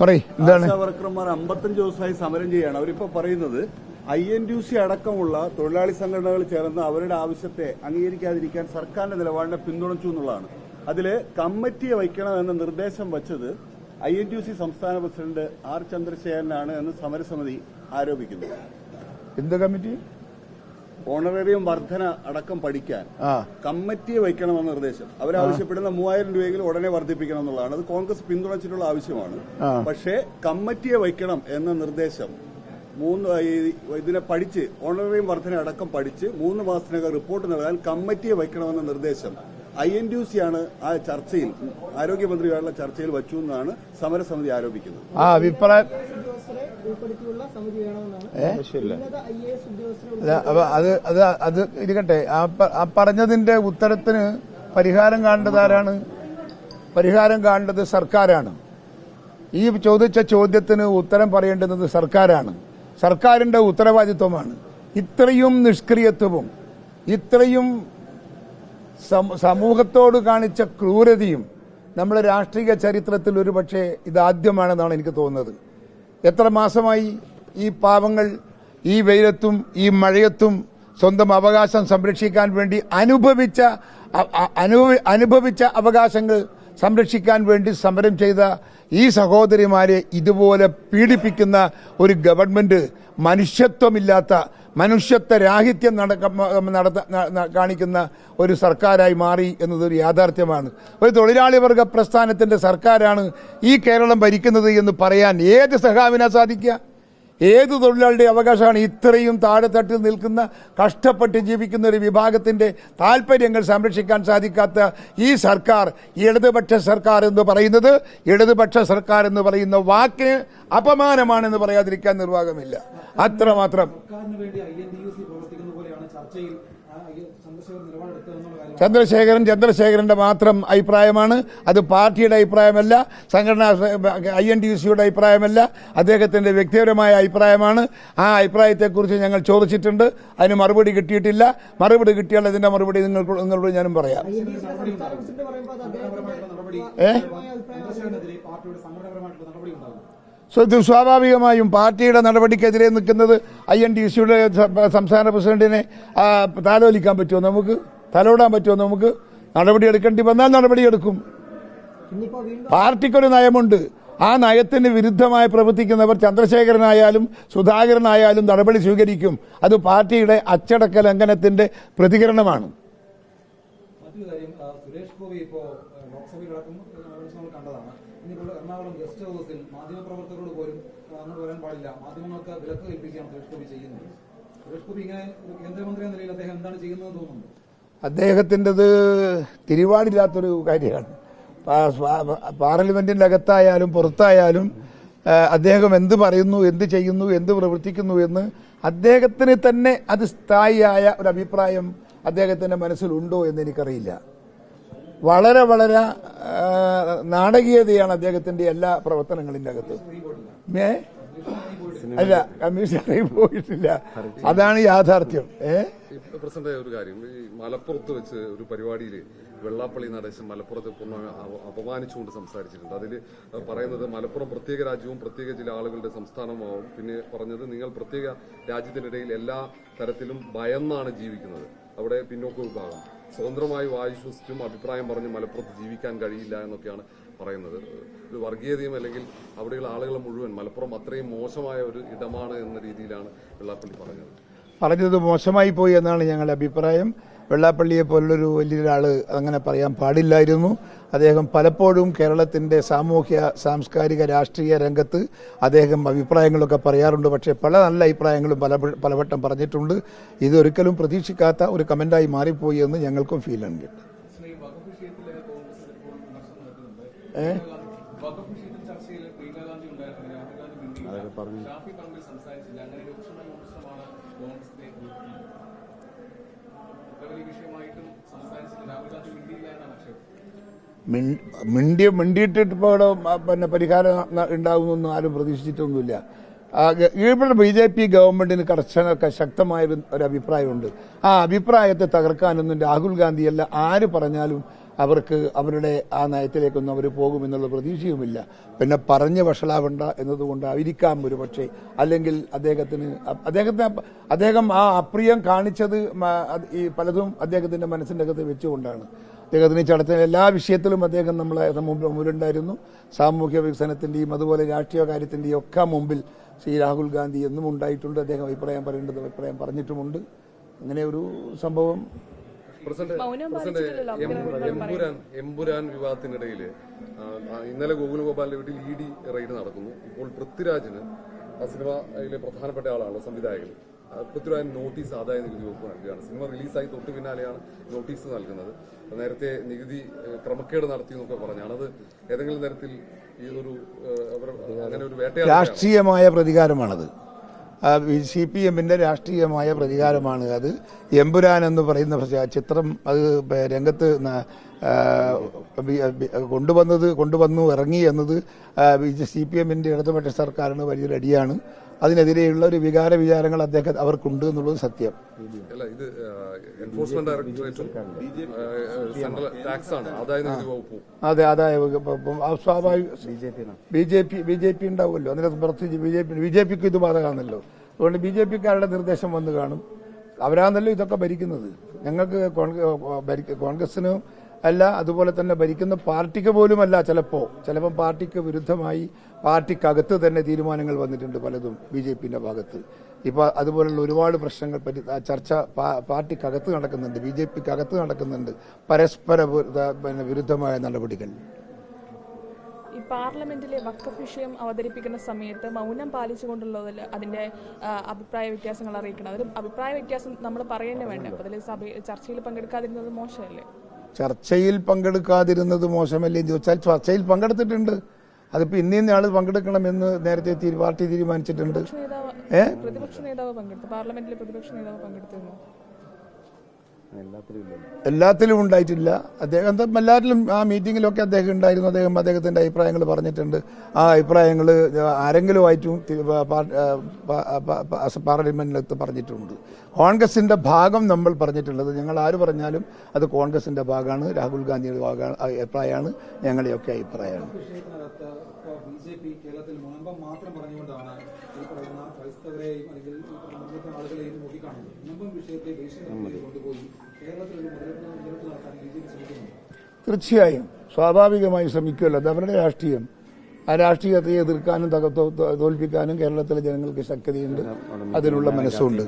പറയ് എന്താണ്? വർക്കർമാർ അമ്പത്തഞ്ച് ദിവസമായി സമരം ചെയ്യാണ്. അവരിപ്പോ പറയുന്നത് ഐ എൻ ടി സി അടക്കമുള്ള തൊഴിലാളി സംഘടനകൾ ചേർന്ന് അവരുടെ ആവശ്യത്തെ അംഗീകരിക്കാതിരിക്കാൻ സർക്കാരിന്റെ നിലപാടിനെ പിന്തുണച്ചു എന്നുള്ളതാണ്. അതിൽ കമ്മിറ്റിയെ വയ്ക്കണമെന്ന നിർദ്ദേശം വച്ചത് ഐ എൻ ടി സി സംസ്ഥാന പ്രസിഡന്റ് ആർ ചന്ദ്രശേഖരനാണ് എന്ന് സമരസമിതി ആരോപിക്കുന്നു. എന്ത് കമ്മിറ്റി? ഓണറേറിയം വർധന അടക്കം പഠിക്കാൻ കമ്മിറ്റിയെ വയ്ക്കണമെന്ന നിർദ്ദേശം. അവരാവശ്യപ്പെടുന്ന മൂവായിരം രൂപയെങ്കിലും ഉടനെ വർദ്ധിപ്പിക്കണം എന്നുള്ളതാണ്. അത് കോൺഗ്രസ് പിന്തുണച്ചിട്ടുള്ള ആവശ്യമാണ്. പക്ഷേ കമ്മിറ്റിയെ വയ്ക്കണം എന്ന നിർദ്ദേശം മൂന്ന് ഇതിനെ പഠിച്ച് ഓണറേറിയം വർധന അടക്കം പഠിച്ച് മൂന്ന് മാസത്തിനകം റിപ്പോർട്ട് നൽകാൻ കമ്മിറ്റിയെ വയ്ക്കണമെന്ന നിർദ്ദേശം ഐ എൻ ഡി സി ആണ് ആ ചർച്ചയിൽ ആരോഗ്യമന്ത്രിയുമായുള്ള ചർച്ചയിൽ വച്ചു എന്നാണ് സമരസമിതി ആരോപിക്കുന്നത്. ആ അഭിപ്രായം അപ്പൊ അത് അത് അത് ഇരിക്കട്ടെ. ആ പറഞ്ഞതിന്റെ ഉത്തരത്തിന് പരിഹാരം കാണേണ്ടത് ആരാണ്? പരിഹാരം കാണേണ്ടത് സർക്കാരാണ്. ഈ ചോദിച്ച ചോദ്യത്തിന് ഉത്തരം പറയേണ്ടുന്നത് സർക്കാരാണ്. സർക്കാരിന്റെ ഉത്തരവാദിത്വമാണ്. ഇത്രയും നിഷ്ക്രിയത്വവും ഇത്രയും സമൂഹത്തോട് കാണിച്ച ക്രൂരതയും നമ്മുടെ രാഷ്ട്രീയ ചരിത്രത്തിൽ ഒരുപക്ഷെ ഇതാദ്യമാണെന്നാണ് എനിക്ക് തോന്നുന്നത്. എത്ര മാസമായി ഈ പാവങ്ങൾ ഈ വെയിലത്തും ഈ മഴയത്തും സ്വന്തം അവകാശം സംരക്ഷിക്കാൻ വേണ്ടി അനുഭവിച്ച അനുഭവിച്ച അവകാശങ്ങൾ സംരക്ഷിക്കാൻ വേണ്ടി സമരം ചെയ്ത ഈ സഹോദരിമാരെ ഇതുപോലെ പീഡിപ്പിക്കുന്ന ഒരു ഗവൺമെന്റ് മനുഷ്യത്വമില്ലാത്ത മനുഷ്യത്വ രാഹിത്യം നടക്ക- നടത്ത ന- ന- കാണിക്കുന്ന ഒരു സർക്കാരായി മാറി എന്നതൊരു യാഥാർത്ഥ്യമാണ്. ഒരു തൊഴിലാളി വർഗ പ്രസ്ഥാനത്തിന്റെ സർക്കാരാണ് ഈ കേരളം ഭരിക്കുന്നത് എന്ന് പറയാൻ ഏത് സഹാവിനാ സാധിക്കുക? ഏത് തൊഴിലാളിയുടെ അവകാശമാണ് ഇത്രയും താഴെത്തട്ടിൽ നിൽക്കുന്ന കഷ്ടപ്പെട്ട് ജീവിക്കുന്ന ഒരു വിഭാഗത്തിന്റെ താല്പര്യങ്ങൾ സംരക്ഷിക്കാൻ സാധിക്കാത്ത ഈ സർക്കാർ ഇടതുപക്ഷ സർക്കാർ എന്ന് പറയുന്നത് ഇടതുപക്ഷ സർക്കാർ എന്ന് പറയുന്ന വാക്കിന് അപമാനമാണെന്ന് പറയാതിരിക്കാൻ നിർവാഹമില്ല. അത്രമാത്രം. സർക്കാരിന് വേണ്ടി I N D U C പ്രവർത്തിക്കുന്ന പോലെയാണ് ചർച്ചയിൽ ചന്ദ്രശേഖരൻ ചന്ദ്രശേഖരന്റെ മാത്രം അഭിപ്രായമാണ്. അത് പാർട്ടിയുടെ അഭിപ്രായമല്ല സംഘടനാ ഐ എൻ ഡി സിയുടെ അഭിപ്രായമല്ല അദ്ദേഹത്തിന്റെ വ്യക്തിപരമായ അഭിപ്രായമാണ്. ആ അഭിപ്രായത്തെക്കുറിച്ച് ഞങ്ങൾ ചോദിച്ചിട്ടുണ്ട്. അതിന് മറുപടി കിട്ടിയിട്ടില്ല. മറുപടി കിട്ടിയാൽ അതിന്റെ മറുപടി നിങ്ങൾക്ക് നിങ്ങളോട് ഞാനും പറയാം. ഏ? സ്വാഭാവികമായും പാർട്ടിയുടെ നടപടിക്കെതിരെ നിൽക്കുന്നത് ഐ എൻ ഡി സിയുടെ സംസ്ഥാന പ്രസിഡന്റിനെ താലോലിക്കാൻ പറ്റുമോ നമുക്ക്? തലോടാൻ പറ്റുമോ നമുക്ക്? നടപടി എടുക്കേണ്ടി വന്നാൽ നടപടിയെടുക്കും പാർട്ടിക്കൊരു നയമുണ്ട്. ആ നയത്തിന് വിരുദ്ധമായി പ്രവർത്തിക്കുന്നവർ ചന്ദ്രശേഖരനായാലും സുധാകരനായാലും നടപടി സ്വീകരിക്കും. അത് പാർട്ടിയുടെ അച്ചടക്ക ലംഘനത്തിന്റെ പ്രതികരണമാണ്. സുരേഷ് ഗോപി ഇപ്പോ ആ, ലോക്സഭയിലടക്കം ആ, നമ്മൾ കണ്ടതാണ്. ഇന്നിപ്പോൾ എറണാകുളം ഗസ്റ്റ് ഹൗസിൽ മാധ്യമപ്രവർത്തകരോട് പോലും അങ്ങോട്ട് വരാൻ പാടില്ല. മാധ്യമങ്ങൾക്ക് വിലക്ക് കൽപ്പിക്കുകയാണ് സുരേഷ് ഗോപി ചെയ്യുന്നത് സുരേഷ് ഗോപി ഇങ്ങനെ ഒരു കേന്ദ്രമന്ത്രി എന്ന നിലയിൽ അദ്ദേഹം എന്താണ് ചെയ്യുന്നതെന്ന് തോന്നുന്നു? അദ്ദേഹത്തിന്റെത് തിരിവാടില്ലാത്തൊരു കാര്യമാണ്. പാർലമെന്റിന്റെ അകത്തായാലും പുറത്തായാലും അദ്ദേഹം എന്ത് പറയുന്നു എന്ത് ചെയ്യുന്നു എന്ത് പ്രവർത്തിക്കുന്നു എന്ന് അദ്ദേഹത്തിന് തന്നെ അത് സ്ഥായിയായ ഒരു അഭിപ്രായം അദ്ദേഹത്തിന്റെ മനസ്സിലുണ്ടോ എന്ന് എനിക്കറിയില്ല. വളരെ വളരെ നാടകീയതയാണ് അദ്ദേഹത്തിന്റെ എല്ലാ പ്രവർത്തനങ്ങളിന്റെ അകത്ത്. ഏ? അല്ല കമ്മീഷണറിൽ പോയിട്ടില്ല. അതാണ് യാഥാർത്ഥ്യം. ഏ? ഒരു കാര്യം. മലപ്പുറത്ത് വെച്ച് ഒരു പരിപാടിയിൽ വെള്ളാപ്പള്ളി നടേശൻ മലപ്പുറത്തെ പൂർണ അപ- അപമാനിച്ചുകൊണ്ട് സംസാരിച്ചിട്ടുണ്ട്. അതിൽ പറയുന്നത് മലപ്പുറം പ്രത്യേക രാജ്യവും പ്രത്യേക ചില ആളുകളുടെ സംസ്ഥാനമാവും പിന്നെ പറഞ്ഞത് നിങ്ങൾ പ്രത്യേക രാജ്യത്തിനിടയിൽ എല്ലാ തരത്തിലും ഭയന്നാണ് ജീവിക്കുന്നത്. അവിടെ പിന്നോക്ക വിഭാഗം. സ്വതന്ത്രമായി വായു ശ്വസിച്ചും അഭിപ്രായം പറഞ്ഞ് മലപ്പുറത്ത് ജീവിക്കാൻ കഴിയില്ല എന്നൊക്കെയാണ് പറയുന്നത്. ഒരു വർഗീയതയും അല്ലെങ്കിൽ അവിടെയുള്ള ആളുകളെ മുഴുവൻ മലപ്പുറം അത്രയും മോശമായ ഒരു ഇടമാണ് എന്ന രീതിയിലാണ് വെള്ളാപ്പള്ളി പറഞ്ഞത്. പറഞ്ഞത് മോശമായി പോയി എന്നാണ് ഞങ്ങളുടെ അഭിപ്രായം. വെള്ളാപ്പള്ളിയെ പോലുള്ളൊരു വലിയൊരാൾ അങ്ങനെ പറയാൻ പാടില്ലായിരുന്നു. അദ്ദേഹം പലപ്പോഴും കേരളത്തിന്റെ സാമൂഹ്യ സാംസ്കാരിക രാഷ്ട്രീയ രംഗത്ത് അദ്ദേഹം അഭിപ്രായങ്ങളൊക്കെ പറയാറുണ്ട്. പക്ഷേ പല നല്ല അഭിപ്രായങ്ങളും പല പലവട്ടം പറഞ്ഞിട്ടുണ്ട്. ഇതൊരിക്കലും പ്രതീക്ഷിക്കാത്ത ഒരു കമന്റായി മാറിപ്പോയി എന്ന് ഞങ്ങൾക്കും ഫീൽ ഉണ്ട്. ഏ? മിൺ- മിണ്ടി മിണ്ടിയിട്ടിട്ട് ഇപ്പോൾ ഇവിടെ പിന്നെ പരിഹാരം ഉണ്ടാകുമെന്നൊന്നും ആരും പ്രതീക്ഷിച്ചിട്ടൊന്നുമില്ല. ഇവിടെ ബി ജെ പി ഗവൺമെന്റിന് കർശനമൊക്കെ ശക്തമായ ഒരു അഭിപ്രായമുണ്ട്. ആ അഭിപ്രായത്തെ തകർക്കാനൊന്നും രാഹുൽ ഗാന്ധിയല്ല ആര് പറഞ്ഞാലും അവർക്ക് അവരുടെ ആ നയത്തിലേക്കൊന്നും അവർ പോകുമെന്നുള്ള പ്രതീക്ഷയുമില്ല. പിന്നെ പറഞ്ഞ് വഷളാവണ്ട എന്നതുകൊണ്ടായിരിക്കാം ഒരു പക്ഷേ. അല്ലെങ്കിൽ അദ്ദേഹത്തിന് അദ്ദേഹത്തിന് അദ്ദേഹം ആ അപ്രിയം കാണിച്ചത് ഈ പലതും അദ്ദേഹത്തിന്റെ മനസ്സിന്റെ അകത്ത് വെച്ചുകൊണ്ടാണ്. അദ്ദേഹത്തിന് ചടത്തിൽ എല്ലാ വിഷയത്തിലും അദ്ദേഹം നമ്മളെ മുമ്പിലുണ്ടായിരുന്നു. സാമൂഹ്യ വികസനത്തിന്റെയും അതുപോലെ രാഷ്ട്രീയ കാര്യത്തിന്റെയും ഒക്കെ മുമ്പിൽ ശ്രീ രാഹുൽ ഗാന്ധി എന്നും ഉണ്ടായിട്ടുണ്ട്. അദ്ദേഹം അഭിപ്രായം പറയേണ്ടത് അഭിപ്രായം പറഞ്ഞിട്ടുമുണ്ട്. അങ്ങനെ ഒരു സംഭവം പ്രസിഡന്റ് മൗനം പ്രസിഡന്റ് പാലിച്ചിട്ടില്ലല്ലോ. എം- അഭിപ്രായം എമ്പുരാൻ എമ്പുരാൻ വിവാദത്തിനിടയിൽ ഇന്നലെ ഗോകുലഗോപാലിന്റെ വീട്ടിൽ ഇ ഡി റെയ്ഡ് നടക്കുന്നു. ഇപ്പോൾ പൃഥ്വിരാജിന് ആ സിനിമയിലെ പ്രധാനപ്പെട്ട ആളാണ് സംവിധായകൻ. പൃഥ്വിരാജ് നോട്ടീസ് ആദായ നികുതി വകുപ്പ് നൽകുകയാണ്. സിനിമ റിലീസായി തൊട്ട് പിന്നാലെയാണ് നോട്ടീസ് നൽകുന്നത്. നേരത്തെ നികുതി ക്രമക്കേട് നടത്തി എന്നൊക്കെ പറഞ്ഞാണ് അത് ഏതെങ്കിലും തരത്തിൽ ഈ ഒരു അവർ അങ്ങനെ ഒരു വേട്ടയാടുകയാണ് രാഷ്ട്രീയമായ പ്രതികാരമാണത്. സി പി എമ്മിന്റെ രാഷ്ട്രീയമായ പ്രതികാരമാണ് അത്. എമ്പുരാൻ എന്ന് പറയുന്ന ചിത്രം അത് രംഗത്ത് കൊണ്ടുവന്നത് കൊണ്ടുവന്നു ഇറങ്ങി എന്നത് സി പി എമ്മിന്റെ ഇടതുപക്ഷ സർക്കാരിന് വലിയൊരു അടിയാണ്. അതിനെതിരെയുള്ള ഒരു വികാര വിചാരങ്ങൾ അദ്ദേഹം അവർക്കുണ്ട് എന്നുള്ളത് സത്യം. അല്ല ഇത് എൻഫോഴ്സ്മെന്റ് ഡയറക്ടറേറ്റും ആദായ വകുപ്പും. അതെ അതായത് സ്വാഭാവിക B J P B J P ഉണ്ടാവുമല്ലോ. അതിനകത്ത് പ്രത്യേകിച്ച് B J P B J പിക്ക് ഇത് ബാധകമാണല്ലോ അതുകൊണ്ട് ബി ജെ പിക്കാരുടെ നിർദ്ദേശം വന്ന് കാണും. അവരാണല്ലോ ഇതൊക്കെ ഭരിക്കുന്നത്. ഞങ്ങൾക്ക് കോൺഗ്രസിന് അല്ല അതുപോലെ തന്നെ ഭരിക്കുന്ന പാർട്ടിക്ക് പോലുമല്ല ചിലപ്പോൾ ചിലപ്പം പാർട്ടിക്ക് വിരുദ്ധമായി പാർട്ടിക്കകത്ത് തന്നെ തീരുമാനങ്ങൾ വന്നിട്ടുണ്ട് പലതും ബി ജെ പിന്റെ ഭാഗത്ത്. ഇപ്പോൾ അതുപോലുള്ള ഒരുപാട് പ്രശ്നങ്ങൾ പറ്റി ചർച്ച പാർട്ടിക്കകത്ത് നടക്കുന്നുണ്ട് ബി ജെ പിക്കകത്ത് നടക്കുന്നുണ്ട്. പരസ്പര വിരുദ്ധമായ നടപടികൾ. ഈ പാർലമെന്റിലെ വക്കഫ് വിഷയം അവതരിപ്പിക്കുന്ന സമയത്ത് മൗനം പാലിച്ചുകൊണ്ടുള്ളതിൽ അതിന്റെ അഭിപ്രായ വ്യത്യാസങ്ങൾ അറിയിക്കണം. അതിൽ അഭിപ്രായ വ്യത്യാസം നമ്മൾ പറയുന്നേ വേണ്ട അതിൽ സഭ ചർച്ചയിൽ പങ്കെടുക്കാതിരുന്നത് മോശമല്ലേ? ചർച്ചയിൽ പങ്കെടുക്കാതിരുന്നത് മോശമല്ലേ എന്ന് ചോദിച്ചാൽ ചർച്ചയിൽ പങ്കെടുത്തിട്ടുണ്ട്. അതിപ്പോ ഇന്നീന്ന ആൾ പങ്കെടുക്കണമെന്ന് നേരത്തെ പാർട്ടി തീരുമാനിച്ചിട്ടുണ്ട്. ഏഹ്? പ്രതിപക്ഷ നേതാവ് പങ്കെടുത്തു. പാർലമെന്റിലെ പ്രതിപക്ഷ നേതാവ് പങ്കെടുത്തിരുന്നു. എല്ലാത്തിലും ഉണ്ടായിട്ടില്ല. അദ്ദേഹം എന്താ എല്ലാത്തിലും ആ മീറ്റിങ്ങിലൊക്കെ അദ്ദേഹം ഉണ്ടായിരുന്നു. അദ്ദേഹം അദ്ദേഹത്തിന്റെ അഭിപ്രായങ്ങൾ പറഞ്ഞിട്ടുണ്ട്. ആ അഭിപ്രായങ്ങൾ ആരെങ്കിലും ആയിട്ടും പാർലമെന്റിനകത്ത് പറഞ്ഞിട്ടുണ്ട്. കോൺഗ്രസിന്റെ ഭാഗം നമ്മൾ പറഞ്ഞിട്ടുള്ളത്. ഞങ്ങൾ ആര് പറഞ്ഞാലും അത് കോൺഗ്രസിന്റെ ഭാഗമാണ്. രാഹുൽ ഗാന്ധിയുടെ ഭാഗമാണ്. അഭിപ്രായമാണ്. ഞങ്ങളുടെയൊക്കെ അഭിപ്രായമാണ്. വിഷയത്തിനകത്ത് ഇപ്പോൾ ബി ജെ പി കേരളത്തിൽ മാത്രം പറഞ്ഞുകൊണ്ടാണ് ഈ പറയുന്ന ക്രൈസ്തവരെയും അല്ലെങ്കിൽ മുന്നത്തെ ആളുകളെയും നോക്കിക്കാണുന്നത് മുനമ്പം വിഷയത്തെ തലത്തിൽ കൊണ്ടുപോയി കേരളത്തിൽ ഒരു മുതലെടുപ്പ് നടത്താൻ ബി ജെ പി ശ്രമിക്കുന്നുണ്ട്. തീർച്ചയായും. സ്വാഭാവികമായി ശ്രമിക്കുമല്ലോ. അത് അവരുടെ രാഷ്ട്രീയം. ആ രാഷ്ട്രീയത്തെ എതിർക്കാനും തകർത്തോൽപ്പിക്കാനും തോൽപ്പിക്കാനും കേരളത്തിലെ ജനങ്ങൾക്ക് ശക്തിയുണ്ട്. അതിനുള്ള മനസ്സുണ്ട്.